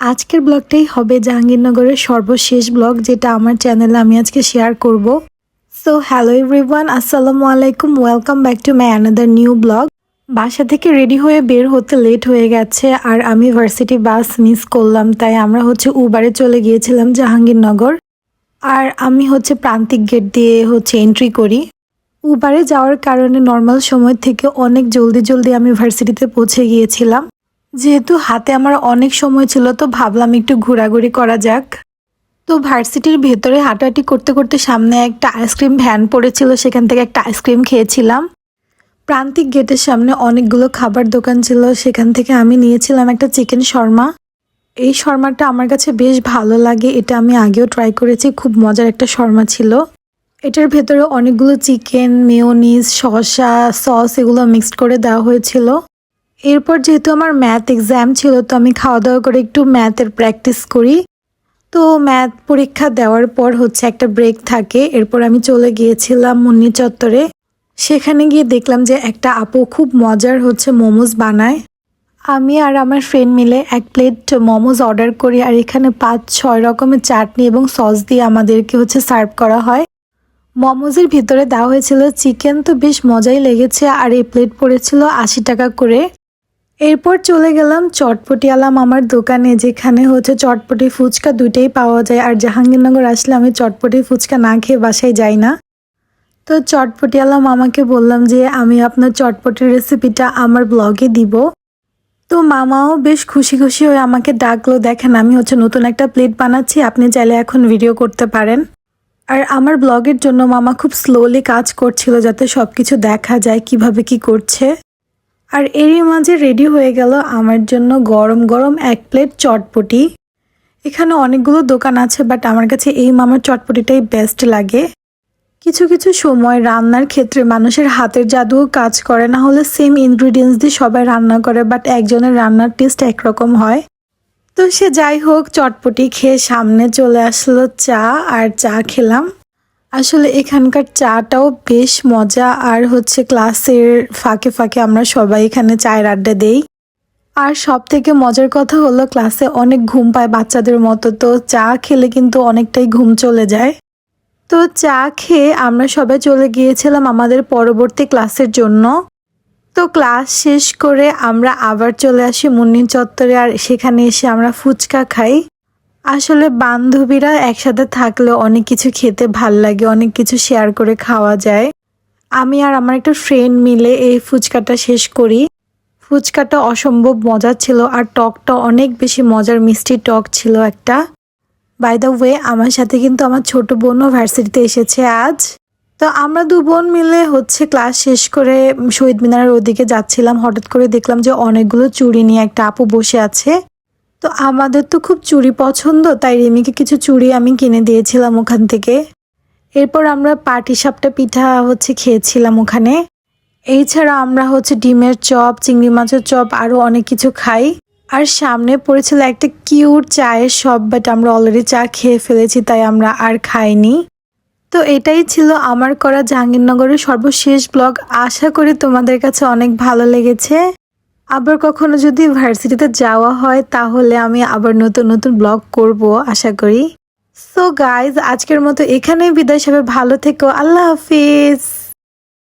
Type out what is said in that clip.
আজকের ব্লগটাই হবে জাহাঙ্গীরনগরের সর্বশেষ ব্লগ, যেটা আমার চ্যানেলে আমি আজকে শেয়ার করব। সো হ্যালো এভরিওয়ান আসসালামু আলাইকুম welcome back to my another new blog বাসা থেকে রেডি হয়ে বের হতে লেট হয়ে গেছে, আর আমি ভার্সিটি বাস মিস করলাম, তাই আমরা হচ্ছে উবারে চলে গিয়েছিলাম জাহাঙ্গীরনগর। আর আমি হচ্ছে প্রান্তিক গেট দিয়ে হচ্ছে এন্ট্রি করি। উবারে যাওয়ার কারণে নর্মাল সময় থেকে অনেক জলদি জলদি আমি ভার্সিটিতে পৌঁছে গিয়েছিলাম। যেহেতু হাতে আমার অনেক সময় ছিল, তো ভাবলাম একটু ঘোরাঘুরি করা যাক। তো ভার্সিটির ভেতরে হাঁটাহাঁটি করতে করতে সামনে একটা আইসক্রিম ভ্যান পড়েছিল, সেখান থেকে একটা আইসক্রিম খেয়েছিলাম। প্রান্তিক গেটের সামনে অনেকগুলো খাবার দোকান ছিল, সেখান থেকে আমি নিয়েছিলাম একটা চিকেন শর্মা। এই শর্মাটা আমার কাছে বেশ ভালো লাগে, এটা আমি আগেও ট্রাই করেছি, খুব মজার একটা শর্মা ছিল। এটার ভেতরে অনেকগুলো চিকেন, মেয়োনিজ, শসা, সস, এগুলো মিক্সড করে দেওয়া হয়েছিল। এরপর যেহেতু আমার ম্যাথ এক্সাম ছিল, তো আমি খাওয়া দাওয়া করে একটু ম্যাথের প্র্যাকটিস করি। তো ম্যাথ পরীক্ষা দেওয়ার পর হচ্ছে একটা ব্রেক থাকে। এরপর আমি চলে গিয়েছিলাম মুন্নি চত্বরে। সেখানে গিয়ে দেখলাম যে একটা আপু খুব মজার হচ্ছে মোমোজ বানায়। আমি আর আমার ফ্রেন্ড মিলে এক প্লেট মোমোজ অর্ডার করি আর এখানে পাঁচ, ছয় রকমের চাটনি এবং সস দিয়ে আমাদেরকে হচ্ছে সার্ভ করা হয়। মোমোজের ভিতরে দেওয়া হয়েছিল চিকেন তো বেশ মজাই লেগেছে আর এই প্লেট পড়েছিল আশি টাকা করে। এরপর চলে গেলাম চটপটিয়ালা মামার দোকানে, যেখানে হচ্ছে চটপটি ফুচকা দুইটাই পাওয়া যায়। আর জাহাঙ্গীরনগর আসলে আমি চটপটি ফুচকা না খেয়ে বাসায় যাই না। তো চটপটিয়ালা মামাকে বললাম যে, আমি আপনার চটপটির রেসিপিটা আমার ব্লগে দিব। তো মামাও বেশ খুশি খুশি হয়ে আমাকে ডাকলো, দেখেন, আমি হচ্ছে নতুন একটা প্লেট বানাচ্ছি, আপনি চাইলে এখন ভিডিও করতে পারেন। আর আমার ব্লগের জন্য মামা খুব স্লোলি কাজ করছিল যাতে সব কিছু দেখা যায়, কীভাবে কি করছে। আর এরই মাঝে রেডি হয়ে গেল আমার জন্য গরম গরম এক প্লেট চটপটি। এখানে অনেকগুলো দোকান আছে বাট আমার কাছে এই মামার চটপটিটাই বেস্ট লাগে। কিছু কিছু সময় রান্নার ক্ষেত্রে মানুষের হাতের জাদুও কাজ করে, না হলে সেম ইনগ্রিডিয়েন্টস দিয়ে সবাই রান্না করে বাট একজনের রান্নার টেস্ট একরকম হয়। তো সে যাই হোক, চটপটি খেয়ে সামনে চলে আসলো চা, আর চা খেলাম। আসলে এখানকার চাটাও বেশ মজা, আর হচ্ছে ক্লাসের ফাঁকে ফাঁকে আমরা সবাই এখানে চায়ের আড্ডা দেই। আর সব থেকে মজার কথা হলো ক্লাসে অনেক ঘুম পায় বাচ্চাদের মতো, তো চা খেলে কিন্তু অনেকটাই ঘুম চলে যায়। তো চা খেয়ে আমরা সবাই চলে গিয়েছিলাম আমাদের পরবর্তী ক্লাসের জন্য। তো ক্লাস শেষ করে আমরা আবার চলে আসি মুন্নি চত্বরে, আর সেখানে এসে আমরা ফুচকা খাই। আসলে বান্ধবীরা একসাথে থাকলে অনেক কিছু খেতে ভালো লাগে, অনেক কিছু শেয়ার করে খাওয়া যায়। আমি আর আমার একটা ফ্রেন্ড মিলে এই ফুচকাটা শেষ করি। ফুচকাটা অসম্ভব মজার ছিল আর টকটা অনেক বেশি মজার মিষ্টি টক ছিল একটা। বাই দ্য ওয়ে আমার সাথে কিন্তু আমার ছোট বোনও ভার্সিটিতে এসেছে আজ। তো আমরা দু বোন মিলে হচ্ছে ক্লাস শেষ করে শহীদ মিনারের ওদিকে যাচ্ছিলাম। হঠাৎ করে দেখলাম যে অনেকগুলো চুড়ি নিয়ে একটা আপু বসে আছে। তো আমাদের তো খুব চুড়ি পছন্দ, তাই রিমিকে কিছু চুড়ি আমি কিনে দিয়েছিলাম ওখান থেকে। এরপর আমরা পাটি সাপটা পিঠা হচ্ছে খেয়েছিলাম ওখানে। এছাড়া আমরা হচ্ছে ডিমের চপ, চিংড়ি মাছের চপ আরও অনেক কিছু খাই। আর সামনে পড়েছিল একটা কিউট চায়ের শপ বাট আমরা অলরেডি চা খেয়ে ফেলেছি, তাই আমরা আর খাইনি। তো এটাই ছিল আমার করা জাহাঙ্গীরনগরের সর্বশেষ ব্লগ আশা করি তোমাদের কাছে অনেক ভালো লেগেছে। আবার কখনো যদি ভার্সিটিতে যাওয়া হয়, তাহলে আমি আবার নতুন নতুন ব্লগ করব, আশা করি। সো গাইজ আজকের মতো এখানেই বিদায়, সবাই ভালো থেকো। আল্লাহ হাফিজ।